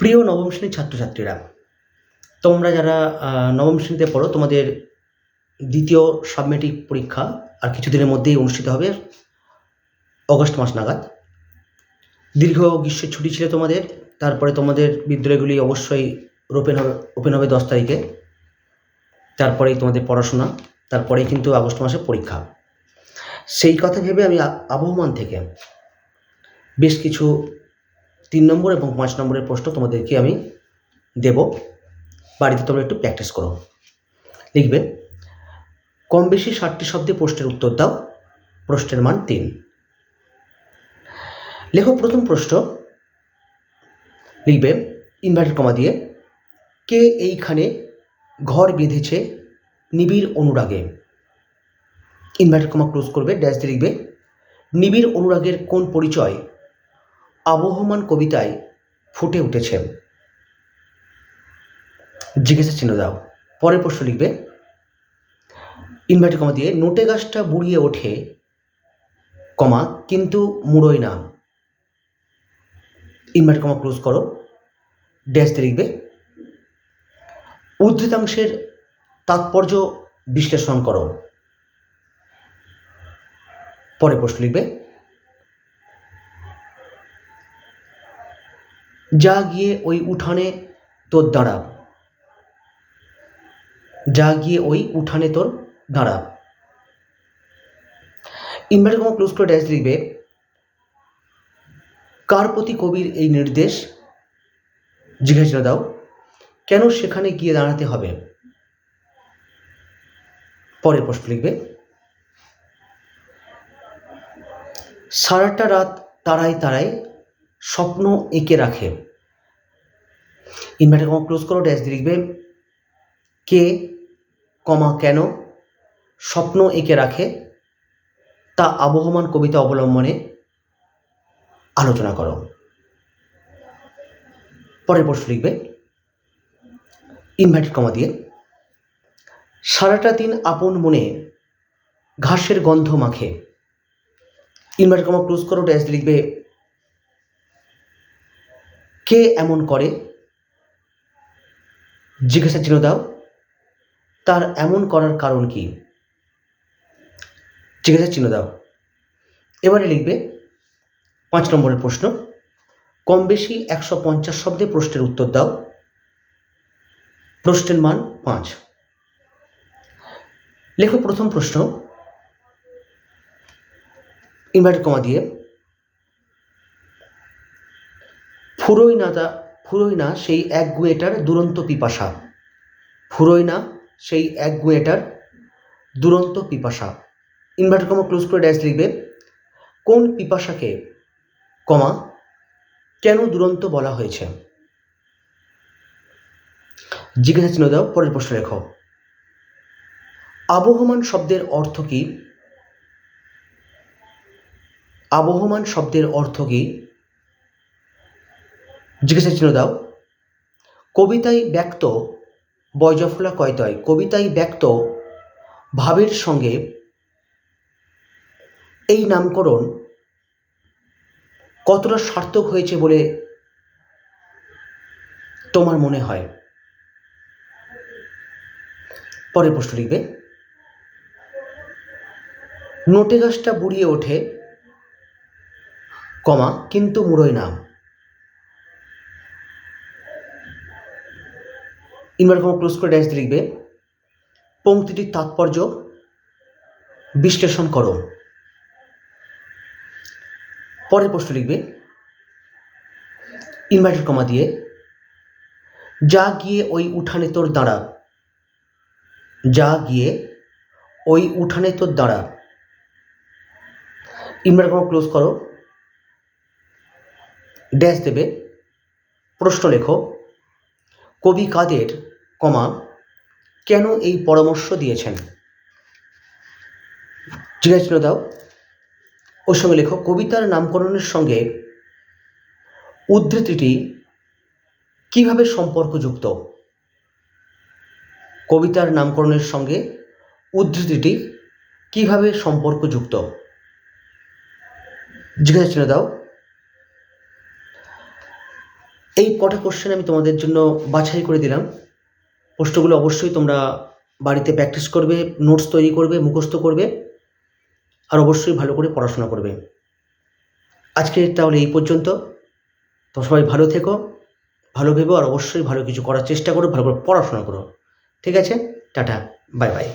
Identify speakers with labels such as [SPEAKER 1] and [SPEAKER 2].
[SPEAKER 1] প্রিয় নবম শ্রেণির ছাত্রছাত্রীরা, তোমরা যারা নবম শ্রেণীতে পড়ো, তোমাদের দ্বিতীয় সাবমেট্রিক পরীক্ষা আর কিছুদিনের মধ্যেই অনুষ্ঠিত হবে অগস্ট মাস নাগাদ। দীর্ঘ গ্রীষ্মের ছুটি ছিল তোমাদের, তারপরে তোমাদের বিদ্যালয়গুলি অবশ্যই ওপেন হবে ওপেন হবে দশ তারিখে। তারপরেই তোমাদের পড়াশোনা, তারপরেই কিন্তু আগস্ট মাসে পরীক্ষা। সেই কথা ভেবে আমি আবহমান থেকে বেশ কিছু তিন নম্বর এবং পাঁচ নম্বরের প্রশ্ন তোমাদেরকে আমি দেব। বাড়িতে তোমরা একটু প্র্যাকটিস করো। লিখবে, কম বেশি ষাটটি শব্দে প্রশ্নের উত্তর দাও। প্রশ্নের মান তিন। লেখো প্রথম প্রশ্ন। লিখবে, ইনভার্টেড কমা দিয়ে, কে এইখানে ঘর বেঁধেছে নিবিড় অনুরাগে? ইনভার্টেড কমা ক্লোজ করবে, ড্যাশ দিয়ে লিখবে, নিবিড় অনুরাগের কোন পরিচয় আবহমান কবিতায় ফুটে উঠেছে। জিজ্ঞাসা চিহ্ন দাও। পরের প্রশ্ন লিখবে। ইনভার্টেড কমা দিয়ে, নোটে গাছটা বুড়িয়ে ওঠে, কমা, কিন্তু মুড়োয় না। ইনভার্টেড কমা ক্লোজ করো। ড্যাশ দিয়ে লিখবে, উদ্ধৃতাংশের তাৎপর্য বিশ্লেষণ করো। পরের প্রশ্ন লিখবে যা গিয়ে ওই উঠানে তোর দাঁড়া যা গিয়ে ওই উঠানে তোর দাঁড়া ইনভার্টার কমা ক্লোজ করে ড্যাশ লিখবে, কার প্রতি কবির এই নির্দেশ? জিজ্ঞাসা দাও, কেন সেখানে গিয়ে দাঁড়াতে হবে? পরের প্রশ্ন লিখবে, সারাটা রাত তারায় তারায় স্বপ্ন এঁকে রাখে। ইনভার্টার কমা ক্লোজ করো, ড্যাশ দিয়ে লিখবে, কে কমা কেন স্বপ্ন এঁকে রাখে, তা আবহমান কবিতা অবলম্বনে আলোচনা করো। পরের প্রশ্ন লিখবে ইনভার্টেড কমা দিয়ে, সারাটা দিন আপন মনে ঘাসের গন্ধ মাখে। ইনভার্টেড কমা ক্লোজ করো, ড্যাশ লিখবে কে এমন করে? জিজ্ঞাসা চিহ্ন দাও, তার এমন করার কারণ কি? জিজ্ঞাসা চিহ্ন দাও। এবারে লিখবে পাঁচ নম্বরের প্রশ্ন, কম বেশি একশো পঞ্চাশ শব্দে প্রশ্নের উত্তর দাও। প্রশ্নের মান পাঁচ। লেখো প্রথম প্রশ্ন, ইনভার্টেড কমা দিয়ে। ফুরোই না তা ফুরোই না সেই এক গুয়েটার দুরন্ত পিপাসা। ফুরোই না সেই এক গুয়েটার দুরন্ত পিপাসা। ইনভার্টার কমা ক্লোজ করে ড্যাশ লিখবে, কোন পিপাসাকে কমা কেন দুরন্ত বলা হয়েছে? জিজ্ঞাসা চিহ্ন দাও, পরের প্রশ্ন লেখো। আবহমান শব্দের অর্থ কি? আবহমান শব্দের অর্থ কি? জিজ্ঞাসা চিহ্ন দাও। কবিতায় ব্যক্ত বয়জফলা কয়তয় কবিতায় ব্যক্ত, ভাবের সঙ্গে এই নামকরণ কতটা সার্থক হয়েছে বলে তোমার মনে হয়? পরের প্রশ্ন লিখবে, নোটে গাছটা বুড়িয়ে ওঠে, কমা, কিন্তু মুড়োয় নাম ইনভার্ট কমা ক্লোজ করে ড্যাশ লিখবে। পংক্তিটির তাৎপর্য বিশ্লেষণ করো। পরের প্রশ্ন লিখবে ইনভার্টেড কমা দিয়ে, যা গিয়ে ওই উঠানে তোর দাঁড়া যা গিয়ে ওই উঠানে তোর দাঁড়া ইনভার্টেড কমা ক্লোজ করো। ড্যাশ দেবে। প্রশ্ন লেখো, কবি কাদের কমা, কেন এই পরামর্শ দিয়েছেন? জিজ্ঞাসা দাও। ওর সঙ্গে লেখো কবিতার নামকরণের সঙ্গে উদ্ধৃতিটি কীভাবে সম্পর্কযুক্ত? কবিতার নামকরণের সঙ্গে উদ্ধৃতিটি কীভাবে সম্পর্কযুক্ত? জিজ্ঞাসা দাও। এই কটা কোশ্চেন আমি তোমাদের জন্য বাছাই করে দিলাম। প্রশ্নগুলো অবশ্যই তোমরা বাড়িতে প্র্যাকটিস করবে নোটস তৈরি করবে, মুখস্থ করবে, আর অবশ্যই ভালো করে পড়াশোনা করবে। আজকে তাহলে এই পর্যন্ত। তো সবাই ভালো থেকো, ভালো ভেবো, আর অবশ্যই ভালো কিছু করার চেষ্টা করো, ভালো করে পড়াশোনা করো। ঠিক আছে? Tata bye bye